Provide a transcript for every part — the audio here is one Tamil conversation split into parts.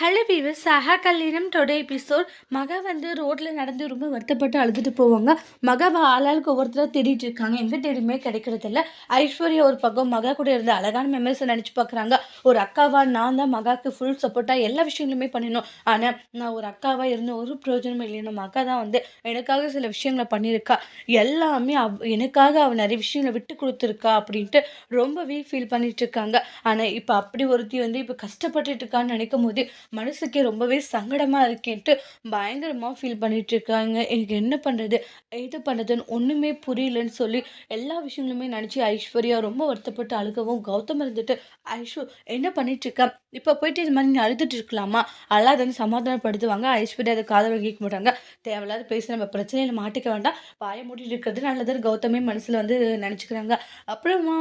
ஹலோ வீவர் சஹா கல்யாணம் டொடே எபிசோட் மக வந்து ரோட்டில் நடந்து ரொம்ப வருத்தப்பட்டு அழுதுட்டு போவாங்க. மகாவை ஆளாளுக்கு ஒவ்வொருத்தராக தேடிட்டு இருக்காங்க. எங்கே தேடியுமே கிடைக்கிறதில்ல. ஐஸ்வர்யா ஒரு பக்கம் மகா கூட இருந்த அழகான மெமரிஸை நினச்சி பார்க்குறாங்க ஒரு அக்காவா நான் தான் மகாவுக்கு ஃபுல் சப்போர்ட்டாக எல்லா விஷயங்களுமே பண்ணிடணும். ஆனால் நான் ஒரு அக்காவாக இருந்த ஒரு பிரயோஜனமும் இல்லைன்னு மகா தான் வந்து எனக்காக சில விஷயங்களை பண்ணியிருக்கா. எல்லாமே அவ் எனக்காக அவள் நிறைய விஷயங்களை விட்டு கொடுத்துருக்கா அப்படின்ட்டு ரொம்பவே ஃபீல் பண்ணிட்டு இருக்காங்க. ஆனால் இப்போ அப்படி ஒருத்தி வந்து இப்போ கஷ்டப்பட்டுட்டு இருக்கான்னு நினைக்கும் போது மனசுக்கே ரொம்பவே சங்கடமாக இருக்கேன்ட்டு பயங்கரமாக ஃபீல் பண்ணிகிட்டு இருக்காங்க எனக்கு என்ன பண்ணுறது இது பண்ணுறதுன்னு ஒன்றுமே புரியலன்னு சொல்லி எல்லா விஷயங்களுமே நினச்சி ஐஸ்வர்யா ரொம்ப வருத்தப்பட்டு அழுகவும் கௌதம் இருந்துட்டு ஐஸ்வ என்ன பண்ணிட்டு இப்போ போயிட்டு இது மாதிரி நீ அழுதுட்டு இருக்கலாமா? அல்லாதன்னு சமாதானப்படுத்துவாங்க. ஐஸ்வர்யா அதை காதல் கேட்க மாட்டாங்க. தேவையில்லாத பேசி நம்ம பிரச்சனையில் மாட்டிக்க வேண்டாம். பாய மூடிட்டு இருக்கிறது நல்லதுன்னு கௌதமே மனசில் வந்து நினச்சிக்கிறாங்க. அப்புறமா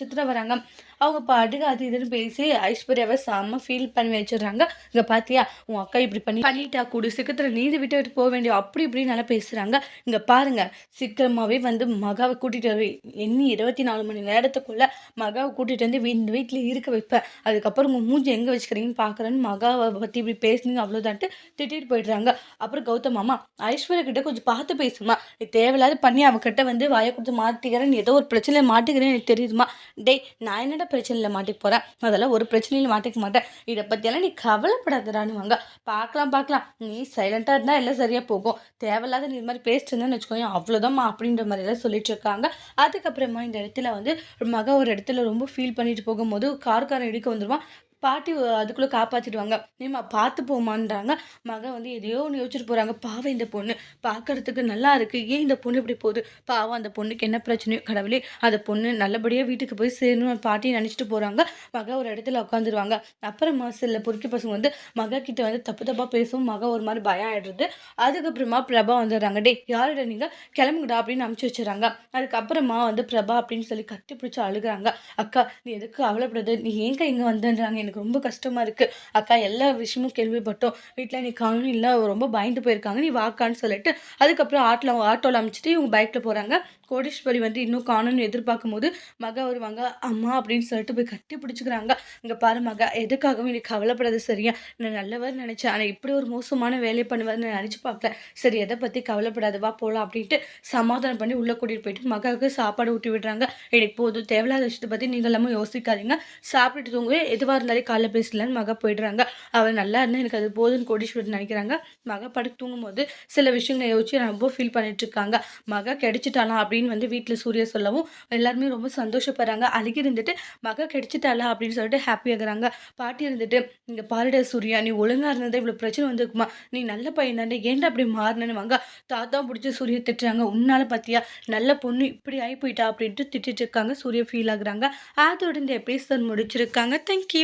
சித்ரா வராங்க. அவங்க பாட்டுக்கு அது இதுன்னு பேசி ஐஸ்வர்யாவை செம்ம ஃபீல் பண்ணி வச்சிடுறாங்க. இங்கே பார்த்தியா உன் அக்கா இப்படி பண்ணி பண்ணிட்டா கூடு சீக்கிரத்தில் நீதி விட்டு விட்டு போக வேண்டிய அப்படி இப்படி நல்லா பேசுகிறாங்க இங்கே பாருங்கள் சீக்கிரமாகவே வந்து மகாவை கூட்டிகிட்டு வர எண்ணி இருபத்தி நாலு மணி நேரத்துக்குள்ளே மகாவை கூட்டிகிட்டு வந்து வீ வீட்டில் இருக்க வைப்பேன் அதுக்கப்புறம் உங்கள் மூஞ்சி எங்கே வச்சுக்கிறீங்கன்னு பார்க்குறேன்னு மகாவை பற்றி இப்படி பேசுனீங்க அவ்வளோதான்ட்டு திட்டிட்டு போயிடுறாங்க. அப்புறம் கௌதம் மாமா ஐஸ்வர்யா கிட்ட கொஞ்சம் பார்த்து பேசுமா நீ தேவையில்லாத பண்ணி அவகிட்ட வந்து வாயை கொடுத்து மாற்றிக்கிறேன் ஏதோ ஒரு பிரச்சனையில் மாட்டிக்கிறேன்னு எனக்கு தெரியுதுமா டேய் நான் என்னடா பிரச்சனையில் மாட்டிக்க போகிறேன் அதெல்லாம் ஒரு பிரச்சனையில் மாட்டிக்க மாட்டேன். இதை பற்றியெல்லாம் நீ கவலை கஷ்டப்படாதடானுவாங்க பார்க்கலாம் பார்க்கலாம். நீ சைலண்ட்டாக இருந்தால் எல்லாம் சரியாக போகும். தேவையில்லாத நீ இது மாதிரி பேசிட்டு இருந்தேன்னு வச்சுக்கோங்க அவ்வளோதாம்மா அப்படின்ற மாதிரிலாம் சொல்லிட்டு இருக்காங்க. அதுக்கப்புறமா இந்த இடத்துல வந்து மக ஒரு இடத்துல ரொம்ப ஃபீல் பண்ணிட்டு போகும்போது கார்காரன் இடிக்க வந்துடுவான் பாட்டி அதுக்குள்ளே காப்பாற்றிடுவாங்க ஏமா பார்த்து போமான்றாங்க மகன் வந்து எதையோ ஒன்று யோசிச்சுட்டு போகிறாங்க பாவம் இந்த பொண்ணு பார்க்கறதுக்கு நல்லா இருக்குது ஏன் இந்த பொண்ணு இப்படி போகுது? பாவம் அந்த பொண்ணுக்கு என்ன பிரச்சனையோ கடவுளே அந்த பொண்ணு நல்லபடியாக வீட்டுக்கு போய் சேரணும் பாட்டி நினச்சிட்டு போகிறாங்க மக ஒரு இடத்துல உட்காந்துருவாங்க அப்புறமா சில பொறுக்கி பசங்க வந்து மக கிட்ட வந்து தப்பு தப்பாக பேசும். மக ஒரு மாதிரி பயம் ஆகிடுறது அதுக்கப்புறமா பிரபா வந்துடுறாங்க. டே யாரோட நீங்கள் கிளம்புங்கடா அப்படின்னு அமுச்சு வச்சுறாங்க அதுக்கப்புறமா வந்து பிரபா அப்படின்னு சொல்லி கட்டி பிடிச்சி அழுகுறாங்க. அக்கா நீ எதுக்கு அவளைப்படுறது நீ ஏங்க இங்கே வந்துன்றாங்க? எனக்கு ரொம்ப கஷ்டமாக இருக்குது அக்கா எல்லா விஷயமும் கேள்விப்பட்டோம். வீட்டில் நீ காணும் இல்லை ரொம்ப பயந்து போயிருக்காங்க. நீ வாக்கான்னு சொல்லிட்டு அதுக்கப்புறம் ஆட்டில் ஆட்டோவில் அமைச்சிட்டு இவங்க பைக்கில் போகிறாங்க கோடீஸ்வரி வந்து இன்னும் காணும்னு எதிர்பார்க்கும் போது மகா வருவாங்க அம்மா அப்படின்னு சொல்லிட்டு போய் கட்டி பிடிச்சிக்கிறாங்க. இங்கே பாரு மகா எதுக்காகவும் எனக்கு கவலைப்படாது சரியா? நான் நல்லவர் நினச்சேன். ஆனால் இப்படி ஒரு மோசமான வேலையை பண்ணுவார்னு நான் நினச்சி பார்க்கல. சரி எதை பற்றி கவலைப்படாது? வா போகலாம் அப்படின்ட்டு சமாதானம் பண்ணி உள்ளே கூட்டிகிட்டு போயிட்டு மகாவுக்கு சாப்பாடு ஊட்டி விடுறாங்க. எனக்கு போதும். தேவையில்லாத விஷயத்தை பற்றி நீங்கள் எல்லாமே யோசிக்காதீங்க. சாப்பிட்டுட்டு தூங்க. எதுவாக இருந்தாலே காலைல பேசலன்னு மக போயிடுறாங்க. அவர் நல்லா இருந்தால் எனக்கு அது போதுன்னு கோடீஸ்வரர் நினைக்கிறாங்க. மகா படுத்து தூங்கும் போது சில விஷயங்களை யோசிச்சு ரொம்ப ஃபீல் பண்ணிட்டு இருக்காங்க. மக கிடைச்சிட்டாலாம் அப்படின்னு அப்படின்னு வந்து வீட்டில் சூர்யா சொல்லவும் எல்லாருமே ரொம்ப சந்தோஷப்படுறாங்க. அழுகி இருந்துட்டு மக கிடைச்சிட்டாளா அப்படின்னு சொல்லிட்டு ஹாப்பியாகிறாங்க பாட்டி இருந்துட்டு இங்கே பாருடா சூர்யா நீ ஒழுங்காக இருந்ததை இவ்வளோ பிரச்சனை வந்துருக்குமா? நீ நல்ல பையன் ஏன்டா அப்படி மாறினு வாங்க தாத்தா பிடிச்சி சூரிய திட்டுறாங்க. உன்னால பார்த்தியா நல்ல பொண்ணு இப்படி ஆகி போயிட்டா? அப்படின்ட்டு திட்டிட்டு இருக்காங்க. சூரிய ஃபீல் ஆகுறாங்க. அதோட இந்த எபிசோட் முடிச்சிருக்காங்க. தேங்க்யூ